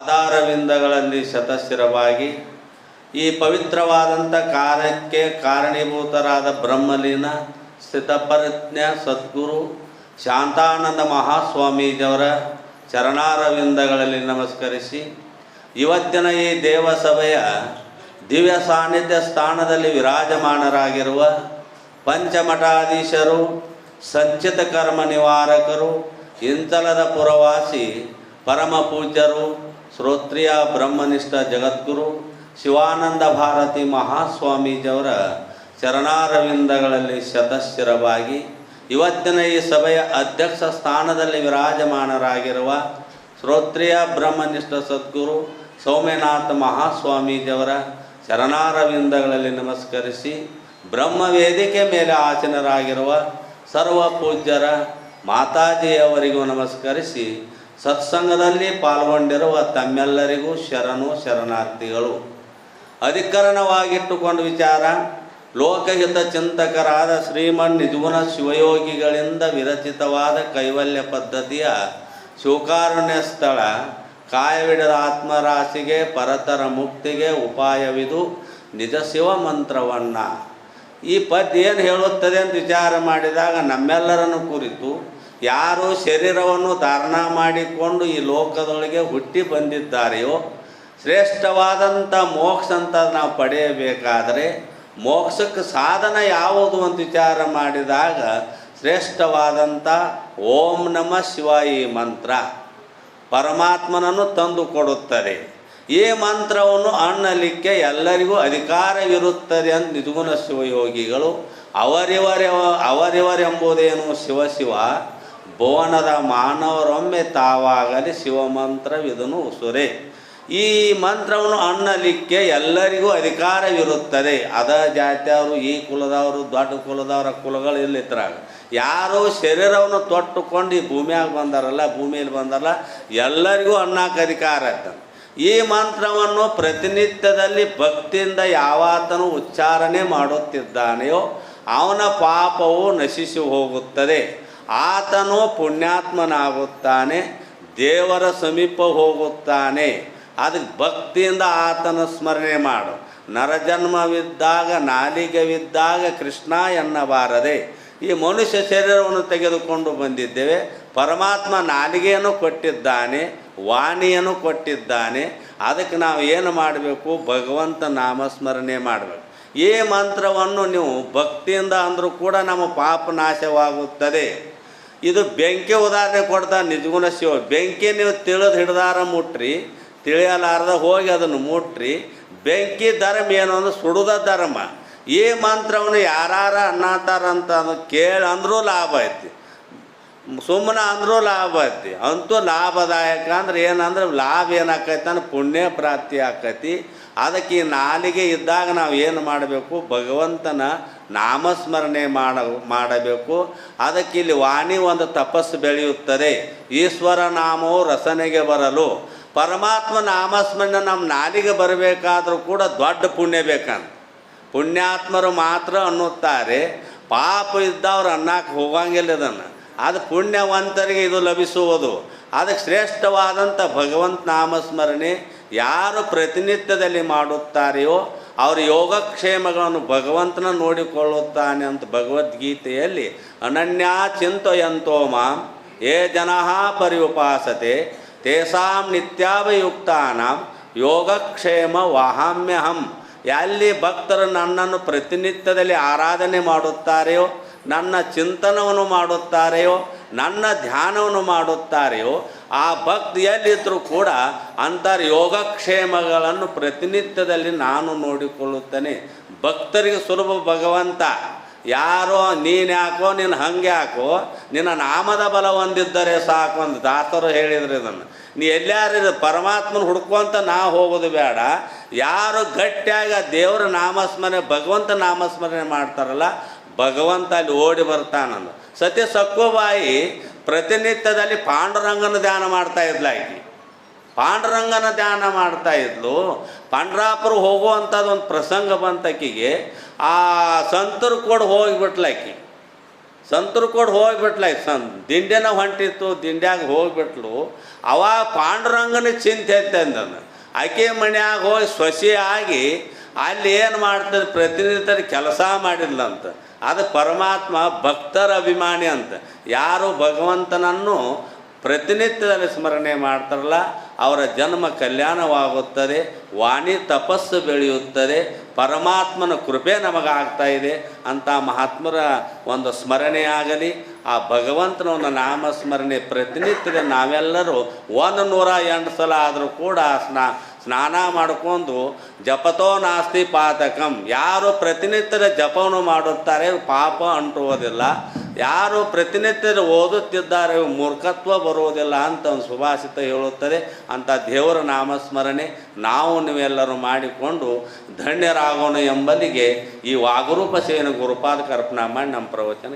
ಆಧಾರವಿಂದಗಳಲ್ಲಿ ಶತಶಿರವಾಗಿ ಈ ಪವಿತ್ರವಾದಂಥ ಕಾರ್ಯಕ್ಕೆ ಕಾರಣೀಭೂತರಾದ ಬ್ರಹ್ಮಲೀನ, ಸ್ಥಿತಪರಜ್ಞ, ಸದ್ಗುರು, ಶಾಂತಾನಂದ ಮಹಾಸ್ವಾಮೀಜಿಯವರ ಚರಣಾರವಿಂದಗಳಲ್ಲಿ ನಮಸ್ಕರಿಸಿ ಇವತ್ತಿನ ಈ ದೇವಸಭೆಯ ದಿವ್ಯ ಸಾನ್ನಿಧ್ಯ ಸ್ಥಾನದಲ್ಲಿ ವಿರಾಜಮಾನರಾಗಿರುವ ಪಂಚಮಠಾಧೀಶರು, ಸಂಚಿತ ಕರ್ಮ ನಿವಾರಕರು, ಇಂತಲದ ಪುರವಾಸಿ ಪರಮ ಪೂಜ್ಯರು ಶ್ರೋತ್ರಿಯ ಬ್ರಹ್ಮನಿಷ್ಠ ಜಗದ್ಗುರು ಶಿವಾನಂದ ಭಾರತಿ ಮಹಾಸ್ವಾಮೀಜಿಯವರ ಚರಣಾರವಿಂದಗಳಲ್ಲಿ ಶತಶಿರವಾಗಿ ಇವತ್ತಿನ ಈ ಸಭೆಯ ಅಧ್ಯಕ್ಷ ಸ್ಥಾನದಲ್ಲಿ ವಿರಾಜಮಾನರಾಗಿರುವ ಶ್ರೋತ್ರಿಯ ಬ್ರಹ್ಮನಿಷ್ಠ ಸದ್ಗುರು ಸೌಮ್ಯನಾಥ ಮಹಾಸ್ವಾಮೀಜಿಯವರ ಚರಣಾರವಿಂದಗಳಲ್ಲಿ ನಮಸ್ಕರಿಸಿ ಬ್ರಹ್ಮ ವೇದಿಕೆ ಮೇಲೆ ಆಸೀನರಾಗಿರುವ ಸರ್ವ ಪೂಜ್ಯರ ಮಾತಾಜಿಯವರಿಗೂ ನಮಸ್ಕರಿಸಿ ಸತ್ಸಂಗದಲ್ಲಿ ಪಾಲ್ಗೊಂಡಿರುವ ತಮ್ಮೆಲ್ಲರಿಗೂ ಶರಣು ಶರಣಾರ್ಥಿಗಳು. ಅಧಿಕರಣವಾಗಿಟ್ಟುಕೊಂಡು ವಿಚಾರ, ಲೋಕಹಿತ ಚಿಂತಕರಾದ ಶ್ರೀಮನ್ ನಿಜಗುಣ ಶಿವಯೋಗಿಗಳಿಂದ ವಿರಚಿತವಾದ ಕೈವಲ್ಯ ಪದ್ಧತಿಯ ಶಿವಕಾರುಣ್ಯ ಸ್ಥಳ, ಕಾಯವಿಡದ ಆತ್ಮರಾಶಿಗೆ, ಪರತರ ಮುಕ್ತಿಗೆ ಉಪಾಯವಿದು ನಿಜ ಶಿವ ಮಂತ್ರವನ್ನು. ಈ ಪದ್ಯ ಏನು ಹೇಳುತ್ತದೆ ಅಂತ ವಿಚಾರ ಮಾಡಿದಾಗ ನಮ್ಮೆಲ್ಲರನ್ನು ಕುರಿತು ಯಾರು ಶರೀರವನ್ನು ಧಾರಣ ಮಾಡಿಕೊಂಡು ಈ ಲೋಕದೊಳಗೆ ಹುಟ್ಟಿ ಬಂದಿದ್ದಾರೆಯೋ, ಶ್ರೇಷ್ಠವಾದಂಥ ಮೋಕ್ಷ ಅಂತ ನಾವು ಪಡೆಯಬೇಕಾದರೆ, ಮೋಕ್ಷಕ್ಕೆ ಸಾಧನ ಯಾವುದು ಅಂತ ವಿಚಾರ ಮಾಡಿದಾಗ, ಶ್ರೇಷ್ಠವಾದಂಥ ಓಂ ನಮ ಶಿವಾಯಿ ಮಂತ್ರ ಪರಮಾತ್ಮನನ್ನು ತಂದು ಕೊಡುತ್ತದೆ. ಈ ಮಂತ್ರವನ್ನು ಅಣ್ಣಲಿಕ್ಕೆ ಎಲ್ಲರಿಗೂ ಅಧಿಕಾರವಿರುತ್ತದೆ ಅಂತ ನಿಜಗುಣ ಶಿವಯೋಗಿಗಳು, ಅವರಿವರೆ, ಅವರಿವರೆಂಬುದೇನು ಶಿವ ಶಿವ ಭುವನದ ಮಾನವರೊಮ್ಮೆ ತಾವಾಗಲಿ ಶಿವಮಂತ್ರವಿದನು ಉಸುರೆ. ಈ ಮಂತ್ರವನ್ನು ಅನ್ನಲಿಕ್ಕೆ ಎಲ್ಲರಿಗೂ ಅಧಿಕಾರವಿರುತ್ತದೆ. ಅದ ಜಾತಿಯವರು, ಈ ಕುಲದವರು, ದೊಡ್ಡ ಕುಲದವರ ಕುಲಗಳು ಇಲ್ಲಿತ್ರಾಗ. ಯಾರು ಶರೀರವನ್ನು ತೊಟ್ಟುಕೊಂಡು ಈ ಭೂಮಿಯಾಗ ಬಂದಾರಲ್ಲ, ಭೂಮಿಯಲ್ಲಿ ಬಂದಾರಲ್ಲ, ಎಲ್ಲರಿಗೂ ಅನ್ನಕ್ಕೆ ಅಧಿಕಾರ ಆಯ್ತು ಈ ಮಂತ್ರವನ್ನು ಪ್ರತಿನಿತ್ಯದಲ್ಲಿ ಭಕ್ತಿಯಿಂದ ಯಾವಾತನು ಉಚ್ಚಾರಣೆ ಮಾಡುತ್ತಿದ್ದಾನೆಯೋ, ಅವನ ಪಾಪವು ನಶಿಸಿ ಹೋಗುತ್ತದೆ. ಆತನು ಪುಣ್ಯಾತ್ಮನಾಗುತ್ತಾನೆ, ದೇವರ ಸಮೀಪ ಹೋಗುತ್ತಾನೆ. ಅದಕ್ಕೆ ಭಕ್ತಿಯಿಂದ ಆತನ ಸ್ಮರಣೆ ಮಾಡು. ನರಜನ್ಮವಿದ್ದಾಗ, ನಾಲಿಗವಿದ್ದಾಗ ಕೃಷ್ಣ ಎನ್ನಬಾರದೆ. ಈ ಮನುಷ್ಯ ಶರೀರವನ್ನು ತೆಗೆದುಕೊಂಡು ಬಂದಿದ್ದೇವೆ. ಪರಮಾತ್ಮ ನಾಲಿಗೆಯನ್ನು ಕೊಟ್ಟಿದ್ದಾನೆ, ವಾಣಿಯನ್ನು ಕೊಟ್ಟಿದ್ದಾನೆ. ಅದಕ್ಕೆ ನಾವು ಏನು ಮಾಡಬೇಕು? ಭಗವಂತ ನಾಮಸ್ಮರಣೆ ಮಾಡಬೇಕು. ಈ ಮಂತ್ರವನ್ನು ನೀವು ಭಕ್ತಿಯಿಂದ ಅಂದರೂ ಕೂಡ ನಮ್ಮ ಪಾಪ ನಾಶವಾಗುತ್ತದೆ. ಇದು ಬೆಂಕಿ ಉದಾಹರಣೆ ಕೊಡ್ತಾ ನಿಜಗುಣ ಶಿವ. ಬೆಂಕಿ ನೀವು ತಿಳಿದು ಹಿಡ್ದಾರ ಮುಟ್ರಿ, ತಿಳಿಯಲಾರ್ದ ಹೋಗಿ ಅದನ್ನು ಮುಟ್ರಿ. ಬೆಂಕಿ ಧರ್ಮ ಏನು ಅಂದ್ರೆ ಸುಡುದ ಧರ್ಮ. ಈ ಮಂತ್ರವನ್ನು ಯಾರಾರ ಅನ್ನತಾರಂತ ಕೇಳಿ ಅಂದರೂ ಲಾಭ ಐತಿ. ಸುಮ್ಮನೆ ಅಂದರೂ ಲಾಭ ಐತಿ. ಅಂತೂ ಲಾಭದಾಯಕ ಅಂದ್ರೆ ಏನಂದ್ರೆ ಲಾಭ ಏನಾಕೈತೆ ಅಂದ್ರೆ ಪುಣ್ಯ ಪ್ರಾಪ್ತಿ ಆಕೈತಿ. ಅದಕ್ಕೆ ಈ ನಾಲಿಗೆ ಇದ್ದಾಗ ನಾವು ಏನು ಮಾಡಬೇಕು? ಭಗವಂತನ ನಾಮಸ್ಮರಣೆ ಮಾಡ, ಮಾಡಬೇಕು. ಅದಕ್ಕೆ ಇಲ್ಲಿ ವಾಣಿ ಒಂದು ತಪಸ್ಸು ಬೆಳೆಯುತ್ತದೆ. ಈಶ್ವರ ನಾಮವು ರಸನೆಗೆ ಬರಲು. ಪರಮಾತ್ಮ ನಾಮಸ್ಮರಣೆ ನಮ್ಮ ನಾಲಿಗೆ ಬರಬೇಕಾದ್ರೂ ಕೂಡ ದೊಡ್ಡ ಪುಣ್ಯ ಬೇಕಂತ. ಪುಣ್ಯಾತ್ಮರು ಮಾತ್ರ ಅನ್ನುತ್ತಾರೆ. ಪಾಪ ಇದ್ದವ್ರು ಅನ್ನಕ್ಕೆ ಹೋಗಂಗಿಲ್ಲ ಇದನ್ನು. ಅದು ಪುಣ್ಯವಂತರಿಗೆ ಇದು ಲಭಿಸುವುದು. ಅದಕ್ಕೆ ಶ್ರೇಷ್ಠವಾದಂಥ ಭಗವಂತ ನಾಮಸ್ಮರಣೆ ಯಾರು ಪ್ರತಿನಿತ್ಯದಲ್ಲಿ ಮಾಡುತ್ತಾರೆಯೋ ಅವ್ರ ಯೋಗಕ್ಷೇಮಗಳನ್ನು ಭಗವಂತನ ನೋಡಿಕೊಳ್ಳುತ್ತಾನೆ ಅಂತ ಭಗವದ್ಗೀತೆಯಲ್ಲಿ, ಅನನ್ಯ ಚಿಂತಯಂತೋ ಮಾಂ, ಯೇ ಪರಿ ಉಪಾಸತೆ ತೇಸಾಂ ನಿತ್ಯಾವಯುಕ್ತಾನಾಂ ಯೋಗಕ್ಷೇಮ ವಾಹಾಮ್ಯಹಂ. ಎಲ್ಲಿ ಭಕ್ತರು ನನ್ನನ್ನು ಪ್ರತಿನಿತ್ಯದಲ್ಲಿ ಆರಾಧನೆ ಮಾಡುತ್ತಾರೆಯೋ, ನನ್ನ ಚಿಂತನವನ್ನು ಮಾಡುತ್ತಾರೆಯೋ ನನ್ನ ಧ್ಯಾನವನ್ನು ಮಾಡುತ್ತಾರೆಯೋ, ಆ ಭಕ್ತಿಯಲ್ಲಿದ್ದರೂ ಕೂಡ ಅಂತರ ಯೋಗಕ್ಷೇಮಗಳನ್ನು ಪ್ರತಿನಿತ್ಯದಲ್ಲಿ ನಾನು ನೋಡಿಕೊಳ್ಳುತ್ತೇನೆ. ಭಕ್ತರಿಗೆ ಸುಲಭ ಭಗವಂತ. ಯಾರೋ, ನೀನು ಯಾಕೋ, ನೀನು ಹಂಗೆ ಯಾಕೋ, ನಿನ್ನ ನಾಮದ ಬಲ ಹೊಂದಿದ್ದರೆ ಸಾಕು ಅಂತ ದಾಸರು ಹೇಳಿದ್ರು ಇದನ್ನು. ನೀ ಎಲ್ಲಾರು ಪರಮಾತ್ಮನ ಹುಡ್ಕೊಂತ ನಾ ಹೋಗೋದು ಬೇಡ. ಯಾರು ಗಟ್ಟಿಯಾಗಿ ಆ ದೇವರ ನಾಮಸ್ಮರಣೆ, ಭಗವಂತ ನಾಮಸ್ಮರಣೆ ಮಾಡ್ತಾರಲ್ಲ, ಭಗವಂತ ಅಲ್ಲಿ ಓಡಿ ಬರ್ತಾನಂದು. ಸತ್ಯ ಸಕ್ಕೋಬಾಯಿ ಪ್ರತಿನಿತ್ಯದಲ್ಲಿ ಪಾಂಡುರಂಗನ ಧ್ಯಾನ ಮಾಡ್ತಾ ಇದ್ಲ ಆಕಿ. ಪಾಂಡುರಂಗನ ಧ್ಯಾನ ಮಾಡ್ತಾ ಇದ್ಲು. ಪಾಂಡ್ರಾಪುರ ಹೋಗುವಂಥದ್ದು ಒಂದು ಪ್ರಸಂಗ ಬಂತಕ್ಕಿಗೆ ಆ ಸಂತರು ಕೂಡ ಹೋಗಿಬಿಟ್ಲ ಆಕಿ. ಸಂತರು ಕೂಡ ಹೋಗಿಬಿಟ್ಲಾಕಿ ಸನ್ ದಿಂಡೆನ ಹೊಂಟಿತ್ತು, ದಿಂಡ್ಯಾಗ ಹೋಗಿಬಿಟ್ಲು. ಅವ ಪಾಂಡುರಂಗನ ಚಿಂತೆ ಐತೆ ಆಕೆ ಮನ್ಯಾಗ ಹೋಗಿ ಸೊಸೆ ಆಗಿ ಅಲ್ಲಿ ಏನು ಮಾಡ್ತದೆ ಪ್ರತಿನಿಧಿತರ ಕೆಲಸ ಮಾಡಿದ್ಲಂತ. ಅದು ಪರಮಾತ್ಮ ಭಕ್ತರ ಅಭಿಮಾನಿ ಅಂತ. ಯಾರು ಭಗವಂತನನ್ನು ಪ್ರತಿನಿತ್ಯದಲ್ಲಿ ಸ್ಮರಣೆ ಮಾಡ್ತಾರಲ್ಲ, ಅವರ ಜನ್ಮ ಕಲ್ಯಾಣವಾಗುತ್ತದೆ, ವಾಣಿ ತಪಸ್ಸು ಬೆಳೆಯುತ್ತದೆ, ಪರಮಾತ್ಮನ ಕೃಪೆ ನಮಗಾಗ್ತಾ ಇದೆ ಅಂತ ಮಹಾತ್ಮರ ಒಂದು ಸ್ಮರಣೆಯಾಗಲಿ, ಆ ಭಗವಂತನ ಒಂದು ನಾಮಸ್ಮರಣೆ ಪ್ರತಿನಿತ್ಯದ ನಾವೆಲ್ಲರೂ ಒಂದು ನೂರ ಎಂಟು ಸಲ ಆದರೂ ಕೂಡ ಸ್ನಾ ಸ್ನಾನ ಮಾಡ್ಕೊಂಡು ಜಪತೋ ನಾಸ್ತಿ ಪಾತಕಂ. ಯಾರು ಪ್ರತಿನಿತ್ಯದ ಜಪವನ್ನು ಮಾಡುತ್ತಾರೆ ಪಾಪ ಅಂಟುವುದಿಲ್ಲ. ಯಾರು ಪ್ರತಿನಿತ್ಯದ ಓದುತ್ತಿದ್ದಾರೆ ಮೂರ್ಖತ್ವ ಬರುವುದಿಲ್ಲ ಅಂತ ಒಂದು ಸುಭಾಷಿತ ಹೇಳುತ್ತದೆ. ಅಂತ ದೇವರ ನಾಮಸ್ಮರಣೆ ನಾವು ನೀವೆಲ್ಲರೂ ಮಾಡಿಕೊಂಡು ಧನ್ಯರಾಗೋಣ ಎಂಬಲ್ಲಿಗೆ ಈ ವಾಗರೂಪ ಸೇನೆ ಗುರುಪಾದ ಕರ್ಪಣಾ ಮಾಡಿ ನಮ್ಮ ಪ್ರವಚನ